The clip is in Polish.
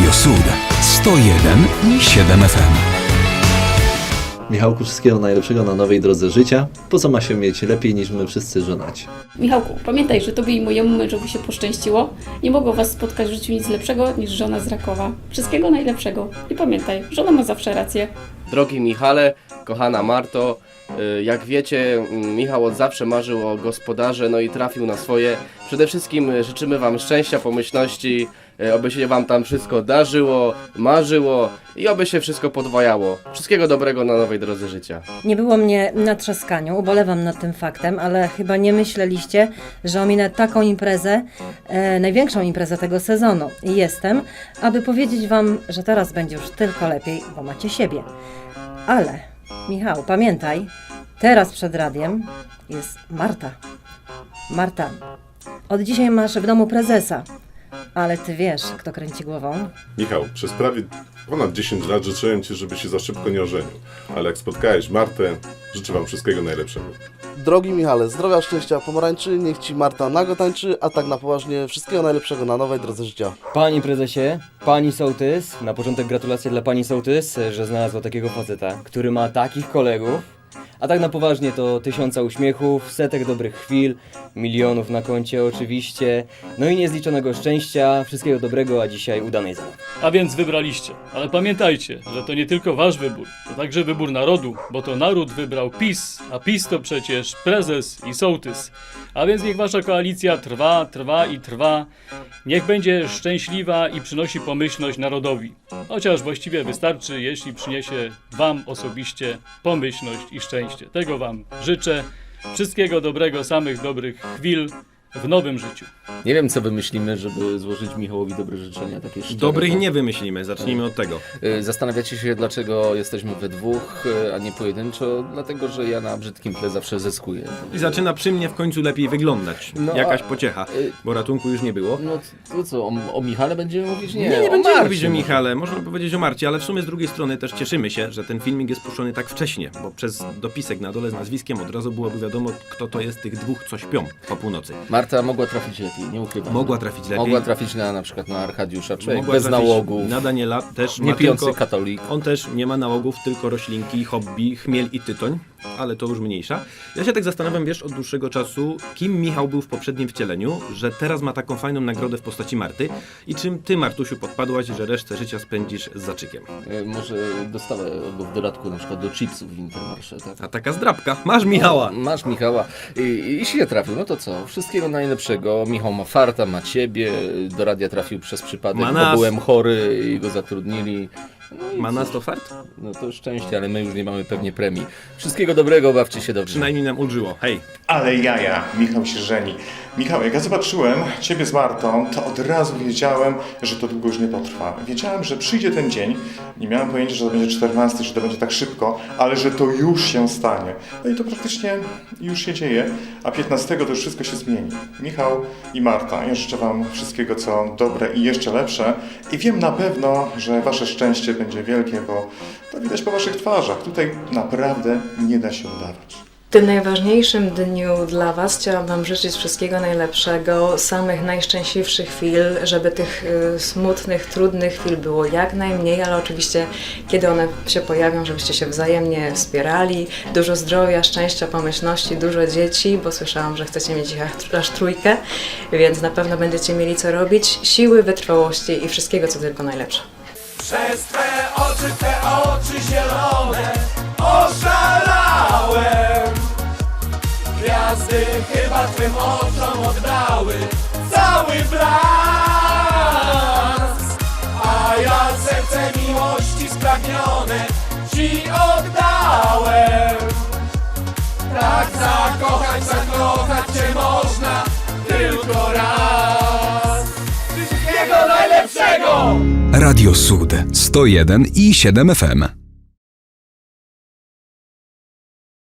Radio Sud 101 i 7 FM. Michałku, wszystkiego najlepszego na nowej drodze życia. Po co ma się mieć lepiej niż my wszyscy żonaci? Michałku, pamiętaj, że tobie i mojemu mężowi się poszczęściło. Nie mogło was spotkać w życiu nic lepszego niż żona z Rakowa. Wszystkiego najlepszego. I pamiętaj, żona ma zawsze rację. Drogi Michale, kochana Marto, y, jak wiecie, mm, Michał od zawsze marzył o gospodarze, no i trafił na swoje. Przede wszystkim życzymy Wam szczęścia, pomyślności, oby się Wam tam wszystko darzyło, marzyło i oby się wszystko podwajało. Wszystkiego dobrego na nowej drodze życia. Nie było mnie na trzaskaniu, ubolewam nad tym faktem, ale chyba nie myśleliście, że ominę taką imprezę, e, największą imprezę tego sezonu. Jestem, aby powiedzieć Wam, że teraz będzie już tylko lepiej, bo macie siebie. Ale, Michał, pamiętaj, teraz przed radiem jest Marta. Marta, od dzisiaj masz w domu prezesa, ale Ty wiesz, kto kręci głową. Michał, przez prawie ponad 10 lat życzyłem Ci, żeby się za szybko nie ożenił. Ale jak spotkałeś Martę, życzę Wam wszystkiego najlepszego. Drogi Michale, zdrowia, szczęścia, pomarańczy, niech Ci Marta nago tańczy, a tak na poważnie wszystkiego najlepszego na nowej drodze życia. Panie prezesie, pani sołtys, na początek gratulacje dla pani sołtys, że znalazła takiego faceta, który ma takich kolegów. A tak na poważnie to tysiąca uśmiechów, setek dobrych chwil, milionów na koncie oczywiście, no i niezliczonego szczęścia, wszystkiego dobrego, a dzisiaj udanej zabawy. A więc wybraliście. Ale pamiętajcie, że to nie tylko wasz wybór, to także wybór narodu, bo to naród wybrał PiS, a PiS to przecież prezes i sołtys. A więc niech wasza koalicja trwa, trwa i trwa. Niech będzie szczęśliwa i przynosi pomyślność narodowi. Chociaż właściwie wystarczy, jeśli przyniesie wam osobiście pomyślność i szczęście. Tego wam życzę. Wszystkiego dobrego, samych dobrych chwil w nowym życiu. Nie wiem, co wymyślimy, żeby złożyć Michałowi dobre życzenia, takie szczere. Dobrych nie wymyślimy, zacznijmy od tego. Y, Zastanawiacie się, dlaczego jesteśmy we dwóch, y, a nie pojedynczo? Dlatego, że ja na brzydkim tle zawsze zyskuję. I zaczyna przy mnie w końcu lepiej wyglądać. No, Jakaś pociecha, y- bo ratunku już nie było. No to co, o, o Michale będziemy mówić? Nie, Nie, nie o będziemy Marcie mówić o. Michale, można powiedzieć o Marcie, ale w sumie z drugiej strony też cieszymy się, że ten filmik jest puszczony tak wcześnie, bo przez dopisek na dole z nazwiskiem od razu byłoby wiadomo, kto to jest tych dwóch, co śpią po północy. Marta mogła trafić lepiej, nie ukrywam. Mogła trafić lepiej. Mogła trafić na, na przykład na Arkadiusza, człowiek bez nałogów, Na Daniela też nie pijący tylko... katolik. On też nie ma nałogów, tylko roślinki, hobby, chmiel i tytoń, ale to już mniejsza. Ja się tak zastanawiam, wiesz, od dłuższego czasu, kim Michał był w poprzednim wcieleniu, że teraz ma taką fajną nagrodę w postaci Marty i czym ty, Martusiu, podpadłaś, że resztę życia spędzisz z zaczykiem. Y, Może dostawę go w dodatku na przykład do chipsów w Intermarché, tak? A taka zdrabka, masz Michała! Masz Michała. I, i jeśli nie trafił, no to co? Wszystkiego najlepszego. Michał ma farta, ma ciebie. Do radia trafił przez przypadek, Ma bo byłem chory i go zatrudnili. No Ma nas to fart? No to szczęście, ale my już nie mamy pewnie premii. Wszystkiego dobrego, bawcie się dobrze. Przynajmniej nam ulżyło. Hej! Ale jaja, Michał się żeni. Michał, jak ja zobaczyłem Ciebie z Martą, to od razu wiedziałem, że to długo już nie potrwa. Wiedziałem, że przyjdzie ten dzień. Nie miałem pojęcia, że to będzie 14, że to będzie tak szybko, ale że to już się stanie. No i to praktycznie już się dzieje, a 15 to już wszystko się zmieni. Michał i Marta, ja życzę Wam wszystkiego, co dobre i jeszcze lepsze. I wiem na pewno, że Wasze szczęście będzie wielkie, bo to widać po Waszych twarzach. Tutaj naprawdę nie da się udawać. W tym najważniejszym dniu dla Was chciałam Wam życzyć wszystkiego najlepszego, samych najszczęśliwszych chwil, żeby tych y, smutnych, trudnych chwil było jak najmniej, ale oczywiście kiedy one się pojawią, żebyście się wzajemnie wspierali. Dużo zdrowia, szczęścia, pomyślności, dużo dzieci, bo słyszałam, że chcecie mieć ich aż- trójkę, więc na pewno będziecie mieli co robić, siły, wytrwałości i wszystkiego co tylko najlepsze. Przez oczy, Twe oczy zielone oszalałem Gwiazdy chyba Twym oczom oddały cały blask A ja serce miłości spragnione Ci oddałem Tak zakochać, zakochać Cię można tylko raz Wszystkiego najlepszego! Radio Sud 101 i 7 FM.